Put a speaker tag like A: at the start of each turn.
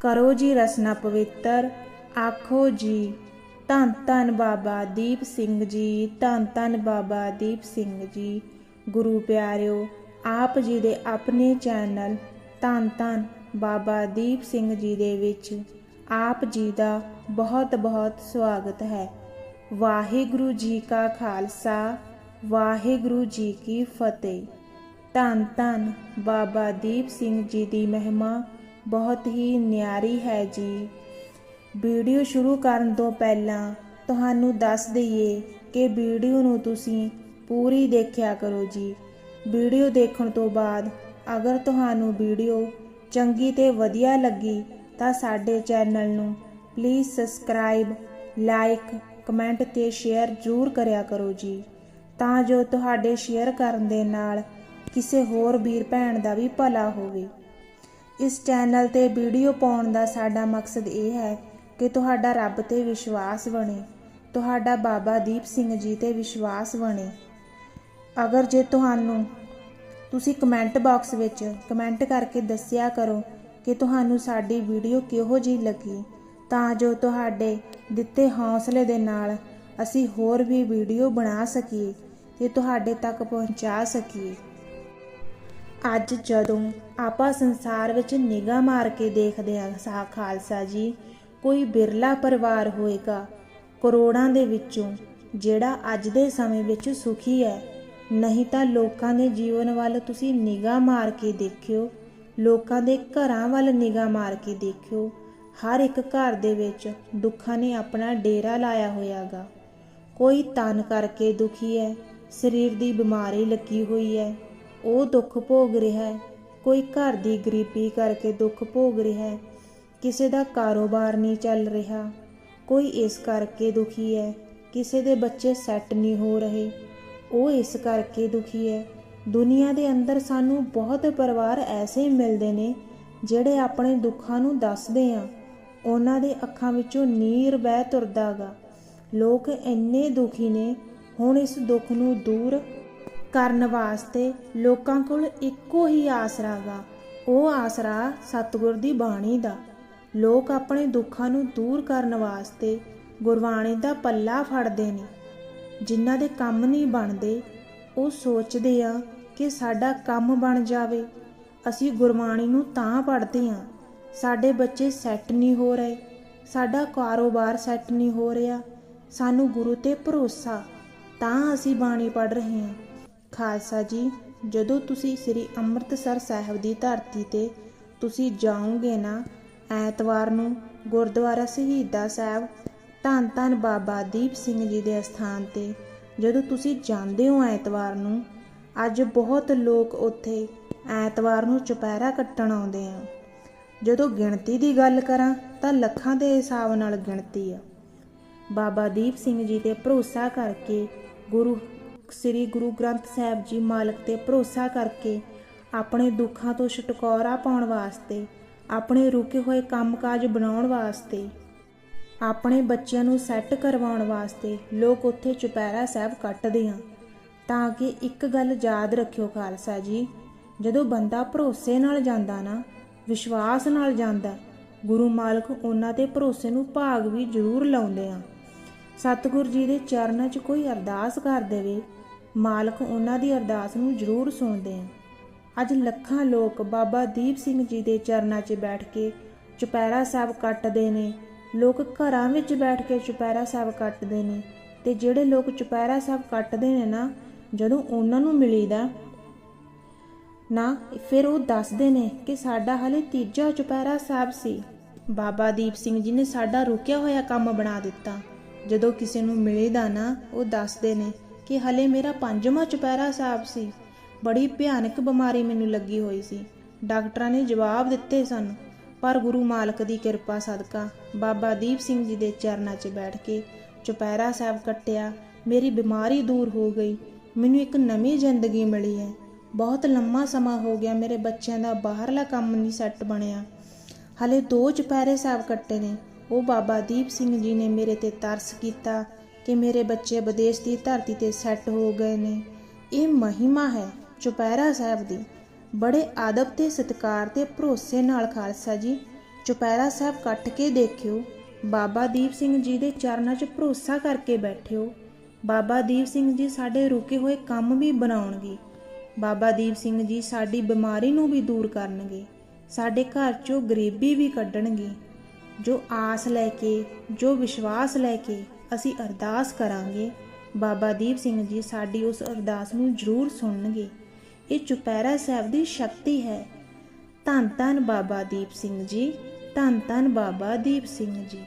A: ਕਰੋ ਜੀ ਰਸਨਾ ਪਵਿੱਤਰ, ਆਖੋ ਜੀ, ਧੰਨ ਧੰਨ ਬਾਬਾ ਦੀਪ ਸਿੰਘ ਜੀ, ਧੰਨ ਧੰਨ ਬਾਬਾ ਦੀਪ ਸਿੰਘ ਜੀ। ਗੁਰੂ ਪਿਆਰਿਓ, ਆਪ ਜੀ ਦੇ ਆਪਣੇ ਚੈਨਲ ਧੰਨ ਧੰਨ ਬਾਬਾ ਦੀਪ ਸਿੰਘ ਜੀ ਦੇ ਵਿੱਚ ਆਪ ਜੀ ਦਾ ਬਹੁਤ ਬਹੁਤ ਸਵਾਗਤ ਹੈ। ਵਾਹਿਗੁਰੂ ਜੀ ਕਾ ਖਾਲਸਾ, ਵਾਹਿਗੁਰੂ ਜੀ ਕੀ ਫਤਿਹ। ਧੰਨ ਧੰਨ ਬਾਬਾ ਦੀਪ ਸਿੰਘ ਜੀ ਦੀ ਮਹਿਮਾ ਬਹੁਤ ਹੀ ਨਿਆਰੀ ਹੈ ਜੀ। ਵੀਡੀਓ ਸ਼ੁਰੂ ਕਰਨ ਤੋਂ ਪਹਿਲਾਂ ਤੁਹਾਨੂੰ ਦੱਸ ਦਈਏ ਕਿ ਵੀਡੀਓ ਨੂੰ ਤੁਸੀਂ ਪੂਰੀ ਦੇਖਿਆ ਕਰੋ ਜੀ। ਵੀਡੀਓ ਦੇਖਣ ਤੋਂ ਬਾਅਦ ਅਗਰ ਤੁਹਾਨੂੰ ਵੀਡੀਓ ਚੰਗੀ ਤੇ ਵਧੀਆ ਲੱਗੀ ਤਾਂ ਸਾਡੇ ਚੈਨਲ ਨੂੰ ਪਲੀਜ਼ ਸਬਸਕ੍ਰਾਈਬ ਲਾਈਕ ਕਮੈਂਟ ਤੇ ਸ਼ੇਅਰ ਜ਼ਰੂਰ ਕਰਿਆ ਕਰੋ ਜੀ। ਤਾਂ ਜੋ ਤੁਹਾਡੇ ਸ਼ੇਅਰ ਕਰਨ ਦੇ ਨਾਲ ਕਿਸੇ ਹੋਰ ਵੀਰ ਭੈਣ ਦਾ ਵੀ ਭਲਾ ਹੋਵੇ। ਇਸ ਚੈਨਲ ਤੇ ਵੀਡੀਓ ਪਾਉਣ ਦਾ ਸਾਡਾ ਮਕਸਦ ਇਹ ਹੈ ਕਿ ਤੁਹਾਡਾ ਰੱਬ ਤੇ ਵਿਸ਼ਵਾਸ ਬਣੇ, ਤੁਹਾਡਾ ਬਾਬਾ ਦੀਪ ਸਿੰਘ ਜੀ ਤੇ ਵਿਸ਼ਵਾਸ ਬਣੇ। ਅਗਰ ਜੇ ਤੁਹਾਨੂੰ, ਤੁਸੀਂ ਕਮੈਂਟ ਬਾਕਸ ਵਿੱਚ ਕਮੈਂਟ ਕਰਕੇ ਦੱਸਿਆ ਕਰੋ ਕਿ ਤੁਹਾਨੂੰ ਸਾਡੀ ਵੀਡੀਓ ਕਿਹੋ ਜਿਹੀ ਲੱਗੀ, ਤਾਂ ਜੋ ਤੁਹਾਡੇ ਦਿੱਤੇ ਹੌਸਲੇ ਦੇ ਨਾਲ ਅਸੀਂ ਹੋਰ ਵੀ ਵੀਡੀਓ ਬਣਾ ਸਕੀਏ ਤੇ ਤੁਹਾਡੇ ਤੱਕ ਪਹੁੰਚਾ ਸਕੀਏ। ਅੱਜ ਜਦੋਂ ਆਪਾਂ ਸੰਸਾਰ ਵਿੱਚ ਨਿਗਾਹ ਮਾਰ ਕੇ ਦੇਖਦੇ ਹਾਂ ਸਾ ਖਾਲਸਾ ਜੀ, ਕੋਈ ਬਿਰਲਾ ਪਰਿਵਾਰ ਹੋਏਗਾ, ਕਰੋੜਾਂ ਦੇ ਵਿੱਚੋਂ ਜਿਹੜਾ ਅੱਜ ਦੇ ਸਮੇਂ ਵਿੱਚ ਸੁਖੀ ਹੈ, ਨਹੀਂ ਤਾਂ ਲੋਕਾਂ ਦੇ ਜੀਵਨ ਵੱਲ ਤੁਸੀਂ ਨਿਗਾਹ ਮਾਰ ਕੇ ਦੇਖਿਓ, ਲੋਕਾਂ ਦੇ ਘਰਾਂ ਵੱਲ ਨਿਗਾਹ ਮਾਰ ਕੇ ਦੇਖਿਓ, ਹਰ ਇੱਕ ਘਰ ਦੇ ਵਿੱਚ ਦੁੱਖਾਂ ਨੇ ਆਪਣਾ ਡੇਰਾ ਲਾਇਆ ਹੋਇਆਗਾ। ਕੋਈ ਤਨ ਕਰਕੇ ਦੁਖੀ ਹੈ, ਸਰੀਰ ਦੀ ਬਿਮਾਰੀ ਲੱਗੀ ਹੋਈ ਹੈ ਉਹ ਦੁੱਖ ਭੋਗ ਰਿਹਾ ਹੈ। ਕੋਈ ਘਰ ਦੀ ਗਰੀਬੀ ਕਰਕੇ ਦੁੱਖ ਭੋਗ ਰਿਹਾ ਹੈ। ਕਿਸੇ ਦਾ ਕਾਰੋਬਾਰ ਨਹੀਂ ਚੱਲ ਰਿਹਾ। ਕੋਈ ਇਸ ਕਰਕੇ ਦੁਖੀ ਹੈ। ਕਿਸੇ ਦੇ ਬੱਚੇ ਸੈੱਟ ਨਹੀਂ ਹੋ ਰਹੇ। ਉਹ ਇਸ ਕਰਕੇ ਦੁਖੀ ਹੈ। ਦੁਨੀਆ ਦੇ ਅੰਦਰ ਸਾਨੂੰ ਬਹੁਤ ਪਰਿਵਾਰ ਐਸੇ ਮਿਲਦੇ ਨੇ, ਜਿਹੜੇ ਆਪਣੇ ਦੁੱਖਾਂ ਨੂੰ ਦੱਸਦੇ ਆ। ਉਹਨਾਂ ਦੇ ਅੱਖਾਂ ਵਿੱਚੋਂ ਨੀਰ ਵਹਿ ਤੁਰਦਾਗਾ ਲੋਕ ਇੰਨੇ ਦੁਖੀ ਨੇ, ਹੁਣ ਇਸ ਦੁੱਖ ਨੂੰ ਦੂਰ ਕਰਨ ਵਾਸਤੇ ਲੋਕਾਂ ਕੋਲ ਇੱਕੋ ਹੀ ਆਸਰਾ ਗਾ ਉਹ ਆਸਰਾ ਸਤਿਗੁਰ ਦੀ ਬਾਣੀ ਦਾ। ਲੋਕ ਆਪਣੇ ਦੁੱਖਾਂ ਨੂੰ ਦੂਰ ਕਰਨ ਵਾਸਤੇ ਗੁਰਬਾਣੀ ਦਾ ਪੱਲਾ ਫੜਦੇ ਨੇ। ਜਿਨ੍ਹਾਂ ਦੇ ਕੰਮ ਨਹੀਂ ਬਣਦੇ, ਉਹ ਸੋਚਦੇ ਆ ਕਿ ਸਾਡਾ ਕੰਮ ਬਣ ਜਾਵੇ। ਅਸੀਂ ਗੁਰਬਾਣੀ ਨੂੰ ਤਾਂ ਪੜ੍ਹਦੇ ਆ। ਸਾਡੇ ਬੱਚੇ ਸੈੱਟ ਨਹੀਂ ਹੋ ਰਹੇ। ਸਾਡਾ ਕਾਰੋਬਾਰ ਸੈੱਟ ਨਹੀਂ ਹੋ ਰਿਹਾ। ਸਾਨੂੰ ਗੁਰੂ ਤੇ ਭਰੋਸਾ। ਤਾਂ ਅਸੀਂ ਬਾਣੀ ਪੜ੍ਹ ਰਹੇ ਹਾਂ ਖਾਲਸਾ ਜੀ, ਜਦੋਂ ਤੁਸੀਂ ਸ੍ਰੀ ਅੰਮ੍ਰਿਤਸਰ ਸਾਹਿਬ ਦੀ ਧਰਤੀ ਤੇ ਤੁਸੀਂ ਜਾਓਗੇ ਨਾ, ਐਤਵਾਰ ਨੂੰ ਗੁਰਦੁਆਰਾ ਸ਼ਹੀਦਾ ਸਾਹਿਬ ਧੰਨ ਧੰਨ ਬਾਬਾ ਦੀਪ ਸਿੰਘ ਜੀ ਦੇ ਅਸਥਾਨ ਤੇ, ਜਦੋਂ ਤੁਸੀਂ ਜਾਂਦੇ ਹੋ ਐਤਵਾਰ ਨੂੰ, ਅੱਜ ਬਹੁਤ ਲੋਕ ਉੱਥੇ ਐਤਵਾਰ ਨੂੰ ਚੁਪਹਿਰਾ ਕੱਟਣ ਆਉਂਦੇ ਆ। ਜਦੋਂ ਗਿਣਤੀ ਦੀ ਗੱਲ ਕਰਾਂ, ਤਾਂ ਲੱਖਾਂ ਦੇ ਹਿਸਾਬ ਨਾਲ ਗਿਣਤੀ ਆ। ਬਾਬਾ ਦੀਪ ਸਿੰਘ ਜੀ ਤੇ ਭਰੋਸਾ ਕਰਕੇ ਗੁਰੂ ਸ੍ਰੀ ਗੁਰੂ ਗ੍ਰੰਥ ਸਾਹਿਬ ਜੀ ਮਾਲਕ ਤੇ ਭਰੋਸਾ ਕਰਕੇ ਆਪਣੇ ਦੁੱਖਾਂ ਤੋਂ ਛੁਟਕਾਰਾ ਪਾਉਣ ਵਾਸਤੇ, ਆਪਣੇ ਰੁਕੇ ਹੋਏ ਕੰਮਕਾਜ ਬਣਾਉਣ ਵਾਸਤੇ, ਆਪਣੇ ਬੱਚਿਆਂ ਨੂੰ ਸੈੱਟ ਕਰਵਾਉਣ ਵਾਸਤੇ ਲੋਕ ਉੱਥੇ ਚੁਪਹਿਰਾ ਸਾਹਿਬ ਕੱਟਦੇ ਆ। ਤਾਂ ਕਿ ਇੱਕ ਗੱਲ ਯਾਦ ਰੱਖਿਓ ਖਾਲਸਾ ਜੀ, ਜਦੋਂ ਬੰਦਾ ਭਰੋਸੇ ਨਾਲ ਜਾਂਦਾ ਨਾ, ਵਿਸ਼ਵਾਸ ਨਾਲ ਜਾਂਦਾ, ਗੁਰੂ ਮਾਲਕ ਉਹਨਾਂ ਦੇ ਭਰੋਸੇ ਨੂੰ ਭਾਗ ਵੀ ਜ਼ਰੂਰ ਲਾਉਂਦੇ ਆ। ਸਤਿਗੁਰ ਜੀ ਦੇ ਚਰਨਾਂ 'ਚ ਕੋਈ ਅਰਦਾਸ ਕਰ ਦੇਵੇ ਮਾਲਕ ਉਹਨਾਂ ਦੀ ਅਰਦਾਸ ਨੂੰ ਜ਼ਰੂਰ ਸੁਣਦੇ ਆ। ਅੱਜ ਲੱਖਾਂ ਲੋਕ ਬਾਬਾ ਦੀਪ ਸਿੰਘ ਜੀ ਦੇ ਚਰਨਾਂ 'ਚ ਬੈਠ ਕੇ ਚੁਪਹਿਰਾ ਸਾਹਿਬ ਕੱਟਦੇ ਨੇ। ਲੋਕ ਘਰਾਂ ਵਿੱਚ ਬੈਠ ਕੇ ਚੁਪਹਿਰਾ ਸਾਹਿਬ ਕੱਟਦੇ ਨੇ ਤੇ ਜਿਹੜੇ ਲੋਕ ਚੁਪਹਿਰਾ ਸਾਹਿਬ ਕੱਟਦੇ ਨੇ ਨਾ, ਜਦੋਂ ਉਹਨਾਂ ਨੂੰ ਮਿਲੀਦਾ ਨਾ, ਫਿਰ ਉਹ ਦੱਸਦੇ ਨੇ ਕਿ ਸਾਡਾ ਹਲੇ ਤੀਜਾ ਚੁਪਹਿਰਾ ਸਾਹਿਬ ਸੀ। ਬਾਬਾ ਦੀਪ ਸਿੰਘ ਜੀ ਨੇ ਸਾਡਾ ਰੁਕਿਆ ਹੋਇਆ ਕੰਮ ਬਣਾ ਦਿੱਤਾ। ਜਦੋਂ ਕਿਸੇ ਨੂੰ ਮਿਲੇਦਾ ਨਾ, ਉਹ ਦੱਸਦੇ ਨੇ ਕਿ ਹਲੇ ਮੇਰਾ ਪੰਜਵਾਂ ਚੁਪਹਿਰਾ ਸਾਹਿਬ ਸੀ। ਬੜੀ ਭਿਆਨਕ ਬਿਮਾਰੀ ਮੈਨੂੰ ਲੱਗੀ ਹੋਈ ਸੀ। ਡਾਕਟਰਾਂ ਨੇ ਜਵਾਬ ਦਿੱਤੇ ਸਨ, ਪਰ ਗੁਰੂ ਮਾਲਕ ਦੀ ਕਿਰਪਾ ਸਦਕਾ, ਬਾਬਾ ਦੀਪ ਸਿੰਘ ਜੀ ਦੇ ਚਰਨਾਂ 'ਚ ਬੈਠ ਕੇ ਚੁਪਹਿਰਾ ਸਾਹਿਬ ਕੱਟਿਆ, ਮੇਰੀ ਬਿਮਾਰੀ ਦੂਰ ਹੋ ਗਈ, ਮੈਨੂੰ ਇੱਕ ਨਵੀਂ ਜ਼ਿੰਦਗੀ ਮਿਲੀ ਹੈ। ਬਹੁਤ ਲੰਮਾ ਸਮਾਂ ਹੋ ਗਿਆ ਮੇਰੇ ਬੱਚਿਆਂ ਦਾ ਬਾਹਰਲਾ ਕੰਮ ਨਹੀਂ ਸੈੱਟ ਬਣਿਆ। ਹਲੇ ਦੋ ਚੁਪਹਿਰੇ ਸਾਹਿਬ ਕੱਟੇ ਨੇ, ਉਹ ਬਾਬਾ ਦੀਪ ਸਿੰਘ ਜੀ ਨੇ ਮੇਰੇ ਤੇ ਤਰਸ ਕੀਤਾ ਕਿ ਮੇਰੇ ਬੱਚੇ ਵਿਦੇਸ਼ ਦੀ ਧਰਤੀ ਤੇ ਸੈੱਟ ਹੋ ਗਏ ਨੇ। ਇਹ ਮਹਿਮਾ ਹੈ ਚੁਪਹਿਰਾ ਸਾਹਿਬ ਦੀ। ਬੜੇ ਆਦਬ ਤੇ ਸਤਿਕਾਰ ਤੇ ਭਰੋਸੇ ਨਾਲ ਖਾਲਸਾ ਜੀ, ਚੁਪਹਿਰਾ ਸਾਹਿਬ ਕੱਟ ਕੇ ਦੇਖਿਓ। ਬਾਬਾ ਦੀਪ ਸਿੰਘ ਜੀ ਦੇ ਚਰਨਾਂ 'ਚ ਭਰੋਸਾ ਕਰਕੇ ਬੈਠਿਓ। ਬਾਬਾ ਦੀਪ ਸਿੰਘ ਜੀ ਸਾਡੇ ਰੁਕੇ ਹੋਏ ਕੰਮ ਵੀ ਬਣਾਉਣਗੇ। ਬਾਬਾ ਦੀਪ ਸਿੰਘ ਜੀ ਸਾਡੀ ਬਿਮਾਰੀ ਨੂੰ ਵੀ ਦੂਰ ਕਰਨਗੇ। ਸਾਡੇ ਘਰ 'ਚੋਂ ਗਰੀਬੀ ਵੀ ਕੱਢਣਗੇ। ਜੋ ਆਸ ਲੈ ਕੇ, ਜੋ ਵਿਸ਼ਵਾਸ ਲੈ ਕੇ ਅਸੀਂ ਅਰਦਾਸ ਕਰਾਂਗੇ। ਬਾਬਾ ਦੀਪ ਸਿੰਘ ਜੀ ਸਾਡੀ ਉਸ ਅਰਦਾਸ ਨੂੰ ਜ਼ਰੂਰ ਸੁਣਨਗੇ। ਇਹ ਚੁਪਹਿਰਾ ਸਾਹਿਬ ਦੀ ਸ਼ਕਤੀ ਹੈ। ਧੰਨ ਧੰਨ ਬਾਬਾ ਦੀਪ ਸਿੰਘ ਜੀ, ਧੰਨ ਧੰਨ ਬਾਬਾ ਦੀਪ ਸਿੰਘ ਜੀ।